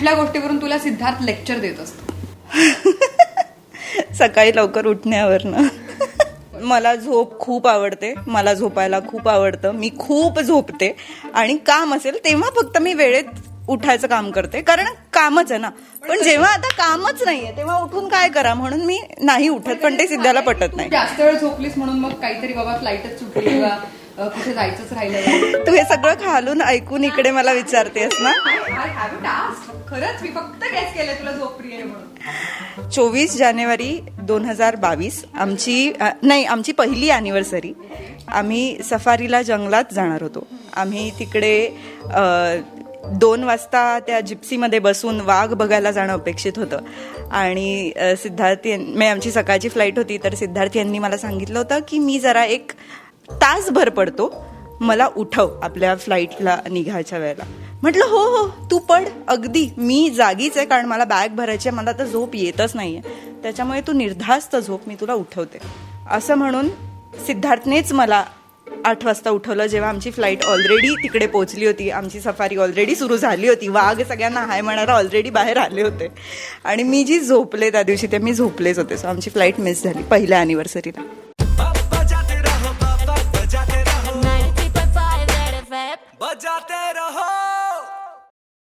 कुठल्या गोष्टीवरून तुला सिद्धार्थ लेक्चर देत असतो? सकाळी लवकर उठण्यावरनं. मला झोप खूप आवडते. मला झोपायला खूप आवडतं. मी खूप झोपते. आणि काम असेल तेव्हा फक्त मी वेळेत उठायचं काम करते. कारण कामच आहे ना. पण जेव्हा आता कामच नाहीये तेव्हा उठून काय करा? म्हणून मी नाही उठत पण ते सिद्धाला पटत नाही. जास्त वेळ झोपलीस म्हणून मग काहीतरी बाबा फ्लाईटच सुटली कुठे जायचंच राहिलं तू हे सगळं खालून ऐकून इकडे मला विचारतेस ना. खरंच मी फक्त गेस केलं तुला झोप प्रिय आहे म्हणून. चोवीस जानेवारी दोन हजार बावीस आमची नाही आमची पहिली अॅनिव्हर्सरी आम्ही सफारीला जंगलात जाणार होतो. आम्ही तिकडे दोन वाजता त्या जिप्सीमध्ये बसून वाघ बघायला जाणं अपेक्षित होतं. आणि सिद्धार्थ यां- म्हणजे आमची सकाळची फ्लाईट होती तर सिद्धार्थ यांनी मला सांगितलं होतं की मी जरा एक तासभर पडतो. मला उठव आपल्या फ्लाईटला निघायच्या वेळेला. म्हटलं हो हो तू पड. अगदी. मी जागीच आहे कारण मला बॅग भरायची आहे. मला तर झोप येतच नाहीये. त्याच्यामुळे तू निर्धास्त झोप मी तुला उठवते. असं म्हणून सिद्धार्थनेच मला आठ वाजता उठवलं. जेव्हा आमची फ्लाईट ऑलरेडी तिकडे पोहोचली होती. आमची सफारी ऑलरेडी सुरू झाली होती. वाघ सगळ्यांना हाय म्हणायला ऑलरेडी बाहेर आले होते. आणि मी जी झोपले त्या दिवशी ते मी झोपलेच होते. सो आमची फ्लाईट मिस झाली. पहिल्या अॅनिव्हर्सरीला बजाते रहो।